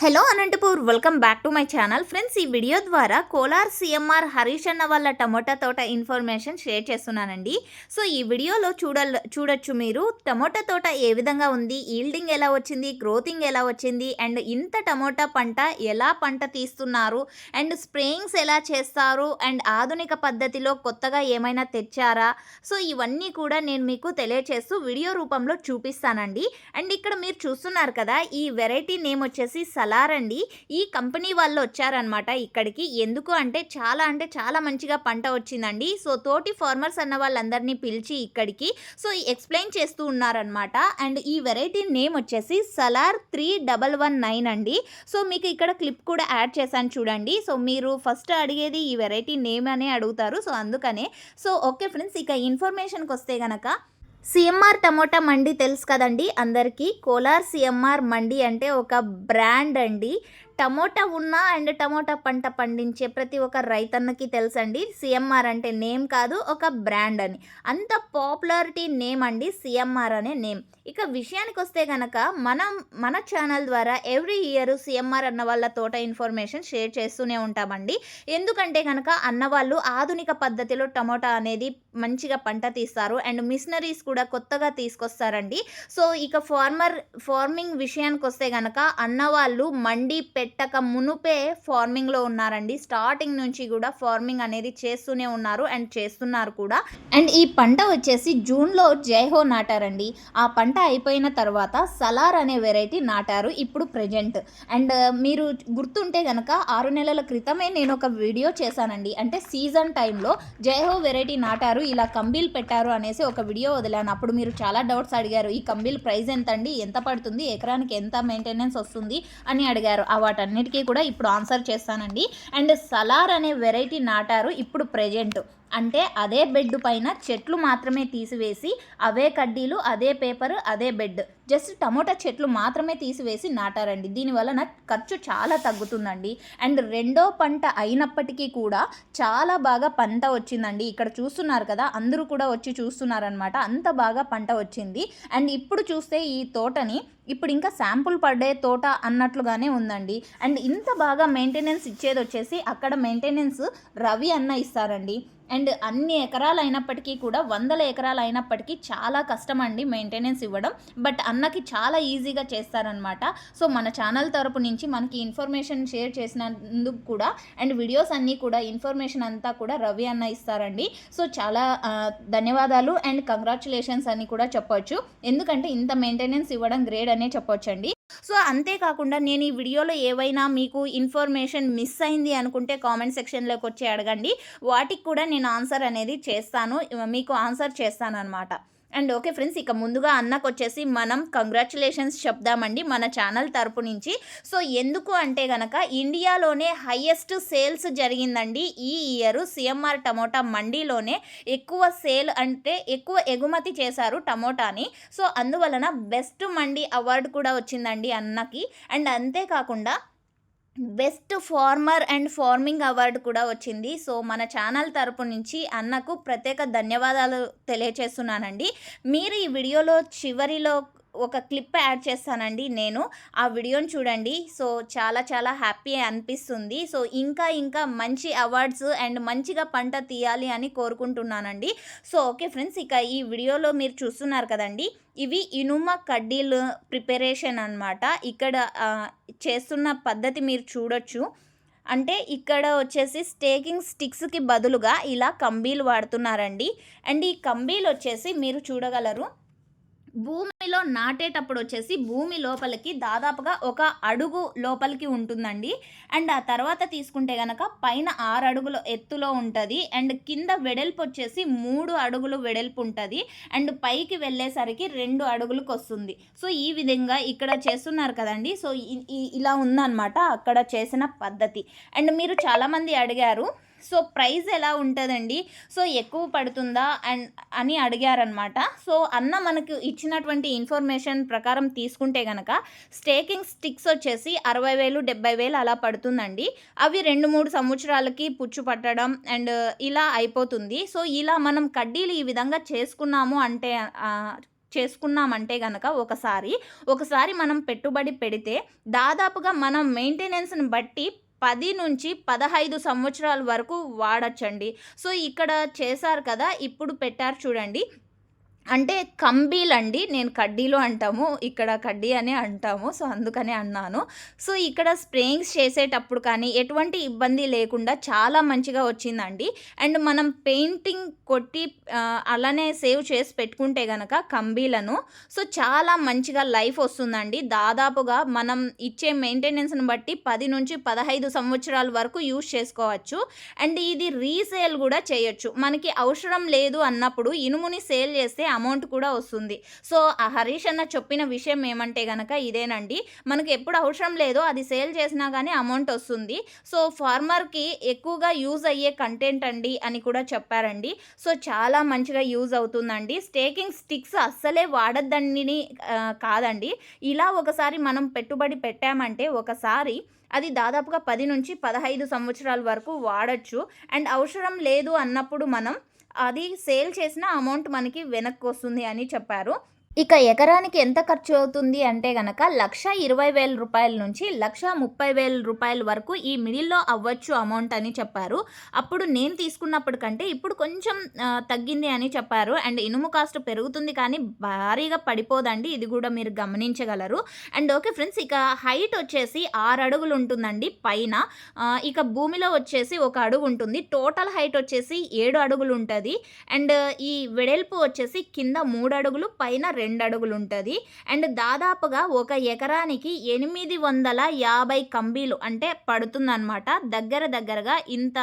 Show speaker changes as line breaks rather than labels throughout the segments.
Hello Anantapur welcome back to my channel. Friends ఈ video ద్వారా Kolar CMR Harish అన్న వాళ్ళ టమోటా తోట ఇన్ఫర్మేషన్ షేర్ చేస్తున్నానండి. సో ఈ వీడియోలో చూడ చూడొచ్చు మీరు టమోటా తోట ఏ విధంగా ఉంది ఈల్డింగ్ ఎలా వచ్చింది గ్రోతింగ్ ఎలా వచ్చింది అండ్ ఇంత టమోటా పంట ఎలా పంట తీస్తున్నారు అండ్ స్ప్రేయింగ్స్ ఎలా చేస్తారు అండ్ ఆధునిక పద్ధతిలో కొత్తగా ఏమైనా తెచ్చారా? సో ఇవన్నీ కూడా నేను మీకు తెలియచేస్తూ వీడియో రూపంలో చూపిస్తానండి. అండ్ ఇక్కడ మీరు చూస్తున్నారు కదా ఈ వెరైటీ నేమ్ వచ్చేసి అలా అండి ఈ కంపెనీ వాళ్ళు వచ్చారనమాట ఇక్కడికి. ఎందుకు అంటే చాలా అంటే చాలా మంచిగా పంట వచ్చిందండి. సో తోటి ఫార్మర్స్ అన్న వాళ్ళందరినీ పిలిచి ఇక్కడికి. సో ఎక్స్ప్లెయిన్ చేస్తూ ఉన్నారనమాట అండ్ ఈ వెరైటీ నేమ్ వచ్చేసి Salar three double one nine అండి. సో మీకు ఇక్కడ క్లిప్ కూడా యాడ్ చేశాను చూడండి. సో మీరు ఫస్ట్ అడిగేది ఈ వెరైటీ నేమ్ అనే అడుగుతారు. సో అందుకనే. సో ఓకే ఫ్రెండ్స్ ఇక ఇన్ఫర్మేషన్కి వస్తే కనుక సిఎంఆర్ టమోటా మండి తెలుసు కదండి? అందరికీ కోలార్ సిఎంఆర్ మండి అంటే ఒక బ్రాండ్ అండి. టమోటా ఉన్న అండ్ టమోటా పంట పండించే ప్రతి ఒక్క రైతన్నకి తెలుసండి. సిఎంఆర్ అంటే నేమ్ కాదు ఒక బ్రాండ్ అని. అంత పాపులారిటీ నేమ్ అండి సిఎంఆర్ అనే నేమ్. ఇక విషయానికి వస్తే కనుక మనం మన ఛానల్ ద్వారా ఎవ్రీ ఇయర్ సిఎంఆర్ అన్న వాళ్ళ తోట ఇన్ఫర్మేషన్ షేర్ చేస్తూనే ఉంటామండి. ఎందుకంటే కనుక అన్నవాళ్ళు ఆధునిక పద్ధతిలో టమోటా అనేది మంచిగా పంట తీస్తారు అండ్ మిషనరీస్ కూడా కొత్తగా తీసుకొస్తారండి. సో ఇక ఫార్మర్ ఫార్మింగ్ విషయానికి వస్తే కనుక అన్నవాళ్ళు మండి పెట్టక మునుపే ఫార్మింగ్లో ఉన్నారండి. స్టార్టింగ్ నుంచి కూడా ఫార్మింగ్ అనేది చేస్తూనే ఉన్నారు అండ్ చేస్తున్నారు కూడా. అండ్ ఈ పంట వచ్చేసి జూన్లో జైహో నాటారండి. ఆ పంట అయిపోయిన తర్వాత సలార్ అనే వెరైటీ నాటారు ఇప్పుడు ప్రజెంట్. అండ్ మీరు గుర్తుంటే కనుక ఆరు నెలల క్రితమే నేను ఒక వీడియో చేశానండి. అంటే సీజన్ టైంలో జైహో వెరైటీ నాటారు ఇలా కంబీల్ పెట్టారు అనేసి ఒక వీడియో వదిలాను. అప్పుడు మీరు చాలా డౌట్స్ అడిగారు ఈ కంబీల్ ప్రైస్ ఎంత అండి ఎంత పడుతుంది? ఎకరానికి ఎంత మెయింటెనెన్స్ వస్తుంది? అని అడిగారు. ఆ వాటన్నిటికీ కూడా ఇప్పుడు ఆన్సర్ చేస్తానండి. అండ్ సలార్ అనే వెరైటీ నాటారు ఇప్పుడు ప్రజెంట్ అంటే అదే బెడ్ పైన చెట్లు మాత్రమే తీసివేసి అవే కడ్డీలు అదే పేపర్ అదే బెడ్. జస్ట్ టమోటా చెట్లు మాత్రమే తీసివేసి నాటారండి. దీనివలన ఖర్చు చాలా తగ్గుతుందండి. అండ్ రెండో పంట అయినప్పటికీ కూడా చాలా బాగా పంట వచ్చిందండి. ఇక్కడ చూస్తున్నారు కదా అందరూ కూడా వచ్చి చూస్తున్నారనమాట అంత బాగా పంట వచ్చింది. అండ్ ఇప్పుడు చూస్తే ఈ తోటని ఇప్పుడు ఇంకా శాంపుల్ పడే తోట అన్నట్లుగానే ఉందండి. అండ్ ఇంత బాగా మెయింటెనెన్స్ ఇచ్చేది వచ్చేసి అక్కడ మెయింటెనెన్స్ రవి అన్న ఇస్తారండి. అండ్ అన్ని ఎకరాలు అయినప్పటికీ కూడా వందల ఎకరాలు అయినప్పటికీ చాలా కష్టం అండి మెయింటెనెన్స్ ఇవ్వడం. బట్ అన్నకి చాలా ఈజీగా చేస్తారనమాట సో మన ఛానల్ తరపు నుంచి మనకి ఇన్ఫర్మేషన్ షేర్ చేసినందుకు కూడా అండ్ వీడియోస్ అన్నీ కూడా ఇన్ఫర్మేషన్ అంతా కూడా రవి అన్న ఇస్తారండి. సో చాలా ధన్యవాదాలు అండ్ కంగ్రాచులేషన్స్ అని కూడా చెప్పొచ్చు. ఎందుకంటే ఇంత మెయింటెనెన్స్ ఇవ్వడం గ్రేడ్ అనే చెప్పొచ్చండి. సో అంతేకాకుండా నేను ఈ వీడియోలో ఏవైనా మీకు ఇన్ఫర్మేషన్ మిస్ అయింది అనుకుంటే కామెంట్ సెక్షన్లోకి వచ్చి అడగండి. వాటికి కూడా నేను ఆన్సర్ అనేది చేస్తాను. మీకు ఆన్సర్ చేస్తాను అనమాట అండ్ ఓకే ఫ్రెండ్స్ ఇక ముందుగా అన్నకు వచ్చేసి మనం కంగ్రాచులేషన్స్ చెప్దామండి మన ఛానల్ తరపు నుంచి. సో ఎందుకు అంటే గనక ఇండియాలోనే హయ్యెస్ట్ సేల్స్ జరిగిందండి ఈ ఇయర్ సిఎంఆర్ టమోటా మండీలోనే ఎక్కువ సేల్ అంటే ఎక్కువ ఎగుమతి చేశారు టమోటాని. సో అందువలన బెస్ట్ మండీ అవార్డు కూడా వచ్చిందండి అన్నకి. అండ్ అంతేకాకుండా best farmer and farming award కూడా వచ్చింది. సో మన ఛానల్ తరపు నుంచి అన్నకు ప్రత్యేక ధన్యవాదాలు తెలియచేస్తున్నానండి. మీరు ఈ వీడియోలో చివరిలో ఒక క్లిప్ యాడ్ చేస్తానండి నేను. ఆ వీడియోని చూడండి. సో చాలా చాలా హ్యాపీ అనిపిస్తుంది. సో ఇంకా ఇంకా మంచి అవార్డ్స్ అండ్ మంచిగా పంట తీయాలి అని కోరుకుంటున్నానండి. సో ఓకే ఫ్రెండ్స్ ఇక ఈ వీడియోలో మీరు చూస్తున్నారు కదండి. ఇవి ఇనుమ కడ్డీలు ప్రిపరేషన్ అనమాట ఇక్కడ చేస్తున్న పద్ధతి మీరు చూడొచ్చు. అంటే ఇక్కడ వచ్చేసి స్టేకింగ్ స్టిక్స్కి బదులుగా ఇలా కంబీలు వాడుతున్నారండి. అండ్ ఈ కంబీలు వచ్చేసి మీరు చూడగలరు. భూమిలో నాటేటప్పుడు వచ్చేసి భూమి లోపలికి దాదాపుగా ఒక అడుగు లోపలికి ఉంటుందండి. అండ్ ఆ తర్వాత తీసుకుంటే కనుక పైన ఆరు అడుగుల ఎత్తులో ఉంటుంది. అండ్ కింద వెడల్పు వచ్చేసి మూడు అడుగులు వెడల్పు ఉంటుంది అండ్ పైకి వెళ్ళేసరికి రెండు అడుగులకు వస్తుంది సో ఈ విధంగా ఇక్కడ చేస్తున్నారు కదండి. సో ఇలా ఉందన్నమాట అక్కడ చేసిన పద్ధతి. అండ్ మీరు చాలామంది అడిగారు సో ప్రైస్ ఎలా ఉంటుందండి? సో ఎక్కువ పడుతుందా అండ్ అని అడిగారనమాట సో అన్న మనకు ఇచ్చినటువంటి ఇన్ఫర్మేషన్ ప్రకారం తీసుకుంటే కనుక స్టేకింగ్ స్టిక్స్ వచ్చేసి అరవై వేలు డెబ్బై వేలు అలా పడుతుందండి. అవి రెండు మూడు సంవత్సరాలకి పుచ్చు పట్టడం అండ్ ఇలా అయిపోతుంది. సో ఇలా మనం కడ్డీలు ఈ విధంగా చేసుకున్నాము అంటే చేసుకున్నామంటే గనక ఒకసారి ఒకసారి మనం పెట్టుబడి పెడితే దాదాపుగా మనం మెయింటెనెన్స్ని బట్టి పది నుంచి పదహైదు సంవత్సరాల వరకు వాడచ్చండి. సో ఇక్కడ చేశారు కదా ఇప్పుడు పెట్టారు చూడండి. అంటే కంబీలండి నేను కడ్డీలు అంటాము ఇక్కడ కడ్డీ అని అంటాము సో అందుకనే అన్నాను. సో ఇక్కడ స్ప్రేయింగ్స్ చేసేటప్పుడు కానీ ఎటువంటి ఇబ్బంది లేకుండా చాలా మంచిగా వచ్చిందండి. అండ్ మనం పెయింటింగ్ కొట్టి అలానే సేవ్ చేసి పెట్టుకుంటే గనక కంబీలను సో చాలా మంచిగా లైఫ్ వస్తుందండి. దాదాపుగా మనం ఇచ్చే మెయింటెనెన్స్ని బట్టి పది నుంచి పదహైదు సంవత్సరాల వరకు యూజ్ చేసుకోవచ్చు. అండ్ ఇది రీసేల్ కూడా చేయొచ్చు. మనకి అవసరం లేదు అన్నప్పుడు ఇనుముని సేల్ చేస్తే అమౌంట్ కూడా వస్తుంది. సో ఆ హరీష్ అన్న చెప్పిన విషయం ఏమంటే గనక ఇదేనండి. మనకు ఎప్పుడు అవసరం లేదో అది సేల్ చేసినా కానీ అమౌంట్ వస్తుంది. సో ఫార్మర్కి ఎక్కువగా యూజ్ అయ్యే కంటెంట్ అండి అని కూడా చెప్పారండి. సో చాలా మంచిగా యూజ్ అవుతుందండి. స్టేకింగ్ స్టిక్స్ అస్సలే వాడద్దని కాదండి. ఇలా ఒకసారి మనం పెట్టుబడి పెట్టామంటే ఒకసారి అది దాదాపుగా పది నుంచి పదహైదు సంవత్సరాల వరకు వాడచ్చు. అండ్ అవసరం లేదు అన్నప్పుడు మనం అది సేల్ చేసిన అమౌంట్ మనకి వెనక్కి వస్తుంది అని చెప్పారు. ఇక ఎకరానికి ఎంత ఖర్చు అవుతుంది అంటే గనక లక్ష ఇరవై వేల రూపాయల నుంచి లక్ష ముప్పై వేల రూపాయల వరకు ఈ మిడిల్లో అవ్వచ్చు అమౌంట్ అని చెప్పారు. అప్పుడు నేను తీసుకున్నప్పటికంటే ఇప్పుడు కొంచెం తగ్గింది అని చెప్పారు. అండ్ ఇనుము కాస్ట్ పెరుగుతుంది కానీ భారీగా పడిపోదండి. ఇది కూడా మీరు గమనించగలరు. అండ్ ఓకే ఫ్రెండ్స్ ఇక హైట్ వచ్చేసి ఆరు అడుగులు ఉంటుందండి పైన. ఇక భూమిలో వచ్చేసి ఒక అడుగు ఉంటుంది. టోటల్ హైట్ వచ్చేసి ఏడు అడుగులు ఉంటుంది. అండ్ ఈ వెడల్పు వచ్చేసి కింద మూడు అడుగులు పైన రెండు అడుగులు ఉంటుంది అండ్ దాదాపుగా ఒక ఎకరానికి ఎనిమిది వందల యాభై కంబీలు అంటే పడుతుందన్నమాట. దగ్గర దగ్గరగా ఇంత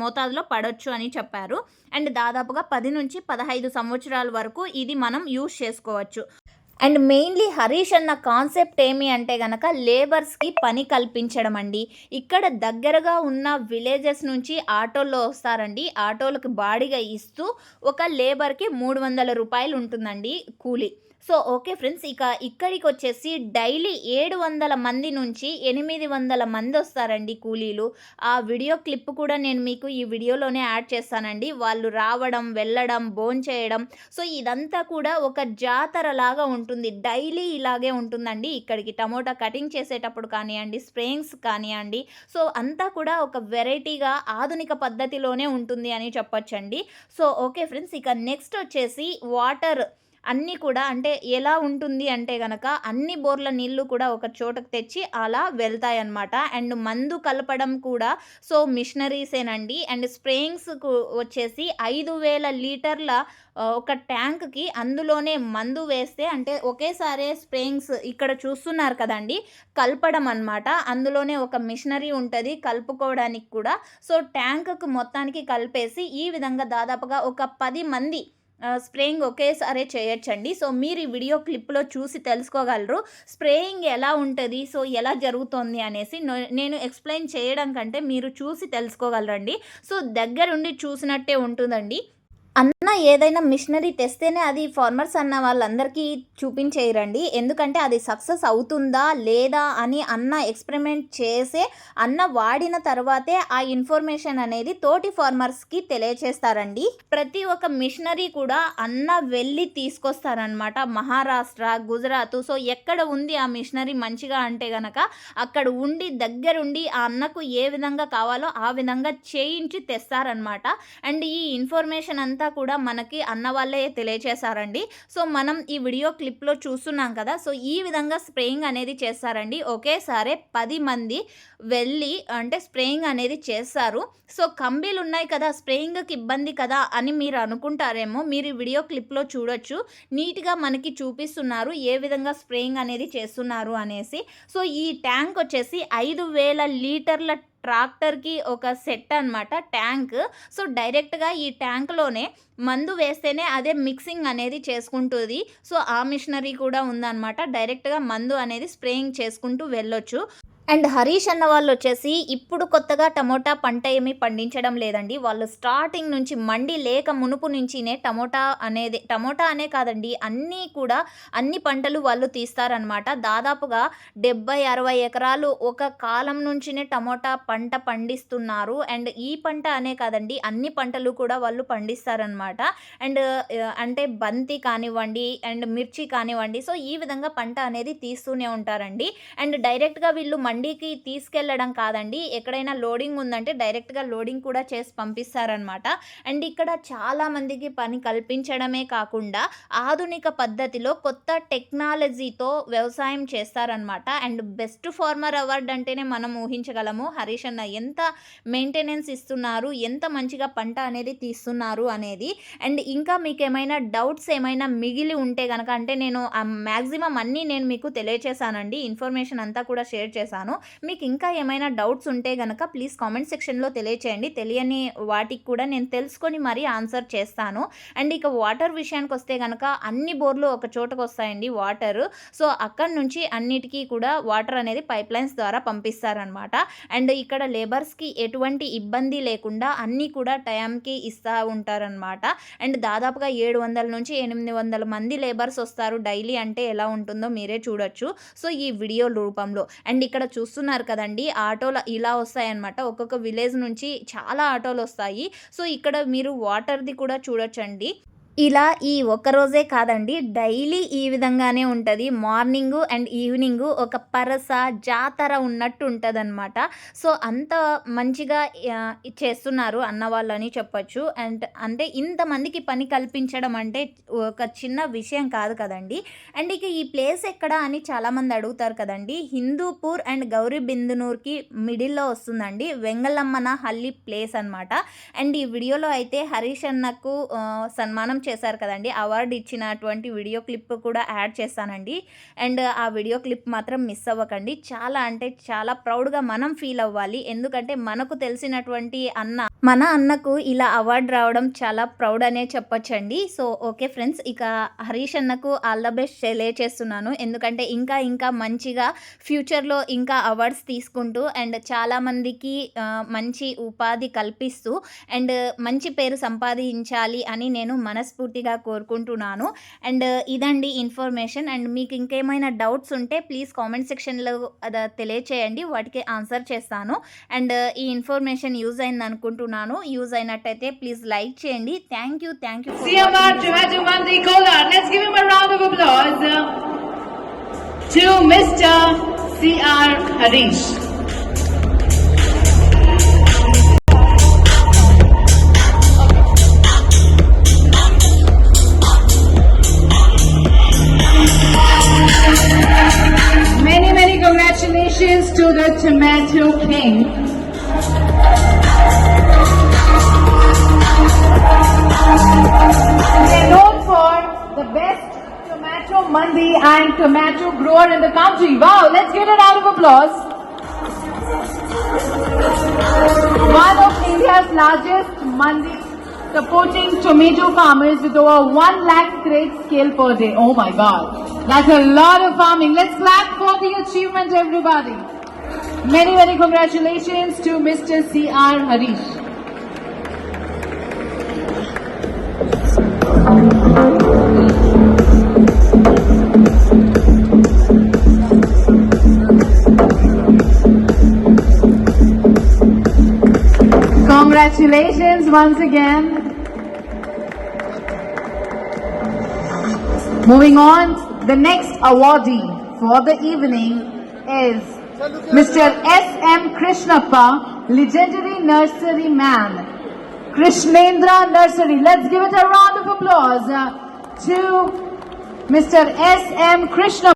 మోతాదులో పడవచ్చు అని చెప్పారు. అండ్ దాదాపుగా పది నుంచి పదహైదు సంవత్సరాల వరకు ఇది మనం యూజ్ చేసుకోవచ్చు. అండ్ మెయిన్లీ హరీష్ అన్న కాన్సెప్ట్ ఏమి అంటే గనక లేబర్స్కి పని కల్పించడం అండి. ఇక్కడ దగ్గరగా ఉన్న విలేజెస్ నుంచి ఆటోల్లో వస్తారండి. ఆటోలకు బాడీగా ఇస్తూ ఒక లేబర్కి మూడు వందల రూపాయలు ఉంటుందండి కూలీ. సో ఓకే ఫ్రెండ్స్ ఇక ఇక్కడికి వచ్చేసి డైలీ ఏడు వందల మంది నుంచి ఎనిమిది వందల మంది వస్తారండి కూలీలు. ఆ వీడియో క్లిప్ కూడా నేను మీకు ఈ వీడియోలోనే యాడ్ చేస్తానండి. వాళ్ళు రావడం వెళ్ళడం భోంచేయడం సో ఇదంతా కూడా ఒక జాతర లాగా ఉంటుంది. డైలీ ఇలాగే ఉంటుందండి. ఇక్కడికి టమోటా కటింగ్ చేసేటప్పుడు కానివ్వండి స్ప్రేయింగ్స్ కానివ్వండి. సో అంతా కూడా ఒక వెరైటీగా ఆధునిక పద్ధతిలోనే ఉంటుంది అని చెప్పొచ్చండి. సో ఓకే ఫ్రెండ్స్ ఇక నెక్స్ట్ వచ్చేసి వాటర్. అన్నీ కూడా అంటే ఎలా ఉంటుంది అంటే గనక అన్ని బోర్ల నీళ్ళు కూడా ఒక చోటకు తెచ్చి అలా వెళ్తాయి అన్నమాట అండ్ మందు కలపడం కూడా సో మిషనరీసేనండి. అండ్ స్ప్రేయింగ్స్ వచ్చేసి ఐదు వేల లీటర్ల ఒక ట్యాంక్కి అందులోనే మందు వేస్తే అంటే ఒకేసారి స్ప్రేయింగ్స్ ఇక్కడ చూస్తున్నారు కదండి కలపడం అన్నమాట. అందులోనే ఒక మిషనరీ ఉంటుంది కలుపుకోవడానికి కూడా. సో ట్యాంక్కు మొత్తానికి కలిపేసి ఈ విధంగా దాదాపుగా ఒక పది మంది స్ప్రేయింగ్ ఒకేసారి చేయొచ్చండి. సో మీరు ఈ వీడియో క్లిప్లో చూసి తెలుసుకోగలరు. స్ప్రేయింగ్ ఎలా ఉంటుంది? సో ఎలా జరుగుతుంది అనేసి నేను ఎక్స్ప్లెయిన్ చేయడం కంటే మీరు చూసి తెలుసుకోగలరండి. సో దగ్గరుండి చూసినట్టే ఉంటుందండి. అన్న ఏదైనా మిషనరీ తెస్తేనే అది ఫార్మర్స్ అన్న వాళ్ళందరికీ చూపించేయరండి. ఎందుకంటే అది సక్సెస్ అవుతుందా లేదా అని అన్న ఎక్స్పెరిమెంట్ చేసే అన్న వాడిన తర్వాతే ఆ ఇన్ఫర్మేషన్ అనేది తోటి ఫార్మర్స్కి తెలియచేస్తారండి. ప్రతి ఒక్క మిషనరీ కూడా అన్న వెళ్ళి తీసుకొస్తారనమాట మహారాష్ట్ర గుజరాత్ సో ఎక్కడ ఉంది ఆ మిషనరీ మంచిగా అంటే గనక అక్కడ ఉండి దగ్గరుండి ఆ అన్నకు ఏ విధంగా కావాలో ఆ విధంగా చేయించి తెస్తారనమాట అండ్ ఈ ఇన్ఫర్మేషన్ అంతా కూడా మనకి అన్న వాళ్ళే తెలియచేశారండి. సో మనం ఈ వీడియో క్లిప్లో చూస్తున్నాం కదా సో ఈ విధంగా స్ప్రేయింగ్ అనేది చేస్తారండి. ఒకేసారి పది మంది వెళ్ళి అంటే స్ప్రేయింగ్ అనేది చేస్తారు. సో కంబీలు ఉన్నాయి కదా స్ప్రేయింగ్కి ఇబ్బంది కదా అని మీరు అనుకుంటారేమో మీరు ఈ వీడియో క్లిప్లో చూడొచ్చు. నీట్గా మనకి చూపిస్తున్నారు ఏ విధంగా స్ప్రేయింగ్ అనేది చేస్తున్నారు అనేసి. సో ఈ ట్యాంక్ వచ్చేసి ఐదు వేల లీటర్ల ట్రాక్టర్కి ఒక సెట్ అన్నమాట ట్యాంక్. సో డైరెక్ట్గా ఈ ట్యాంక్లోనే మందు వేస్తేనే అదే మిక్సింగ్ అనేది చేసుకుంటుంది. సో ఆ మిషనరీ కూడా ఉందన్నమాట. డైరెక్ట్గా మందు అనేది స్ప్రేయింగ్ చేసుకుంటూ వెళ్ళొచ్చు. అండ్ హరీష్ అన్న వాళ్ళు వచ్చేసి ఇప్పుడు కొత్తగా టమోటా పంట ఏమీ పండించడం లేదండి. వాళ్ళు స్టార్టింగ్ నుంచి మండి లేక మునుపు నుంచినే టమోటా అనేది టమోటా అనే కాదండి అన్నీ కూడా అన్ని పంటలు వాళ్ళు తీస్తారనమాట దాదాపుగా డెబ్బై అరవై ఎకరాలు ఒక కాలం నుంచినే టమోటా పంట పండిస్తున్నారు. అండ్ ఈ పంట అనే కాదండి అన్ని పంటలు కూడా వాళ్ళు పండిస్తారనమాట అండ్ అంటే బంతి కానివ్వండి అండ్ మిర్చి కానివ్వండి సో ఈ విధంగా పంట అనేది తీస్తూనే ఉంటారండి. అండ్ డైరెక్ట్గా వీళ్ళు బండికి తీసుకెళ్ళడం కాదండి. ఎక్కడైనా లోడింగ్ ఉందంటే డైరెక్ట్గా లోడింగ్ కూడా చేసి పంపిస్తారనమాట అండ్ ఇక్కడ చాలామందికి పని కల్పించడమే కాకుండా ఆధునిక పద్ధతిలో కొత్త టెక్నాలజీతో వ్యవసాయం చేస్తారనమాట అండ్ బెస్ట్ ఫార్మర్ అవార్డ్ అంటేనే మనం ఊహించగలము. హరీష్ అన్న ఎంత మెయింటెనెన్స్ ఇస్తున్నారు? ఎంత మంచిగా పంట అనేది తీస్తున్నారు అనేది. అండ్ ఇంకా మీకు ఏమైనా డౌట్స్ ఏమైనా మిగిలి ఉంటే కనుక అంటే నేను మ్యాక్సిమం అన్నీ నేను మీకు తెలియచేశానండి. ఇన్ఫర్మేషన్ అంతా కూడా షేర్ చేశాను. మీకు ఇంకా ఏమైనా డౌట్స్ ఉంటే కనుక ప్లీజ్ కామెంట్ సెక్షన్లో తెలియచేయండి. తెలియని వాటికి కూడా నేను తెలుసుకొని మరీ ఆన్సర్ చేస్తాను. అండ్ ఇక వాటర్ విషయానికి వస్తే కనుక అన్ని బోర్లు ఒక చోటకు వస్తాయండి వాటర్. సో అక్కడ నుంచి అన్నిటికీ కూడా వాటర్ అనేది పైప్ లైన్స్ ద్వారా పంపిస్తారనమాట. అండ్ ఇక్కడ లేబర్స్కి ఎటువంటి ఇబ్బంది లేకుండా అన్నీ కూడా టైంకి ఇస్తూ ఉంటారనమాట. అండ్ దాదాపుగా ఏడు వందల నుంచి ఎనిమిది వందల మంది లేబర్స్ వస్తారు డైలీ. అంటే ఎలా ఉంటుందో మీరే చూడొచ్చు. సో ఈ వీడియో రూపంలో. అండ్ ఇక్కడ చూస్తున్నారు కదండి. ఆటోలు ఇలా వస్తాయన్నమాట. ఒక్కొక్క విలేజ్ నుంచి చాలా ఆటోలు వస్తాయి. సో ఇక్కడ మీరు వాటర్ది కూడా చూడొచ్చండి. ఇలా ఈ ఒక్క రోజే కాదండి డైలీ ఈ విధంగానే ఉంటుంది. మార్నింగ్ అండ్ ఈవినింగ్ ఒక పరస జాతర ఉన్నట్టు ఉంటుంది అనమాట సో అంత మంచిగా చేస్తున్నారు అన్న వాళ్ళని చెప్పొచ్చు. అండ్ అంటే ఇంతమందికి పని కల్పించడం అంటే ఒక చిన్న విషయం కాదు కదండి. అండ్ ఇక ఈ ప్లేస్ ఎక్కడ అని చాలామంది అడుగుతారు కదండి. హిందూపూర్ అండ్ గౌరీ బిందునూర్కి మిడిల్లో వస్తుందండి. వెంగళమ్మన హల్లి ప్లేస్ అన్నమాట. అండ్ ఈ వీడియోలో అయితే హరీష్ అన్నకు సన్మానం చేశారు కదండి. అవార్డు ఇచ్చినటువంటి వీడియో క్లిప్ కూడా యాడ్ చేస్తానండి. అండ్ ఆ వీడియో క్లిప్ మాత్రం మిస్ అవ్వకండి. చాలా అంటే చాలా ప్రౌడ్గా మనం ఫీల్ అవ్వాలి. ఎందుకంటే మనకు తెలిసినటువంటి అన్న మన అన్నకు ఇలా అవార్డు రావడం చాలా ప్రౌడ్ అనే చెప్పొచ్చండి. సో ఓకే ఫ్రెండ్స్ ఇక హరీష్ అన్నకు ఆల్ ద బెస్ట్ తెలియచేస్తున్నాను. ఎందుకంటే ఇంకా ఇంకా మంచిగా ఫ్యూచర్లో ఇంకా అవార్డ్స్ తీసుకుంటూ అండ్ చాలామందికి మంచి ఉపాధి కల్పిస్తూ అండ్ మంచి పేరు సంపాదించాలి అని నేను మనస్ మనస్ఫూర్తిగా కోరుకుంటున్నాను అండ్ ఇదండి ఇన్ఫర్మేషన్ అండ్ మీకు ఇంకేమైనా డౌట్స్ ఉంటే ప్లీజ్ కామెంట్ సెక్షన్లో అది తెలియచేయండి వాటికి ఆన్సర్ చేస్తాను అండ్ ఈ ఇన్ఫర్మేషన్ యూజ్ అయింది అనుకుంటున్నాను యూజ్ అయినట్టయితే ప్లీజ్ లైక్ చేయండి thank you thank you
uh, to Mr. C.R. Harish. Tomato King. They're known for the best tomato mandi and tomato grower in the country. Wow, let's give a round of applause. One of India's largest mandis supporting tomato farmers with over 1 lakh crate scale per day. Oh my god. That's a lot of farming. Let's clap for the achievement everybody. Many, many congratulations to Mr. C.R. Harish. Congratulations once again. Moving on, the next awardee for the evening is Mr. S. M. Krishnappa, legendary nursery man. Krishnendra Nursery. Let's give it a round of applause to Mr. S. M. Krishnappa.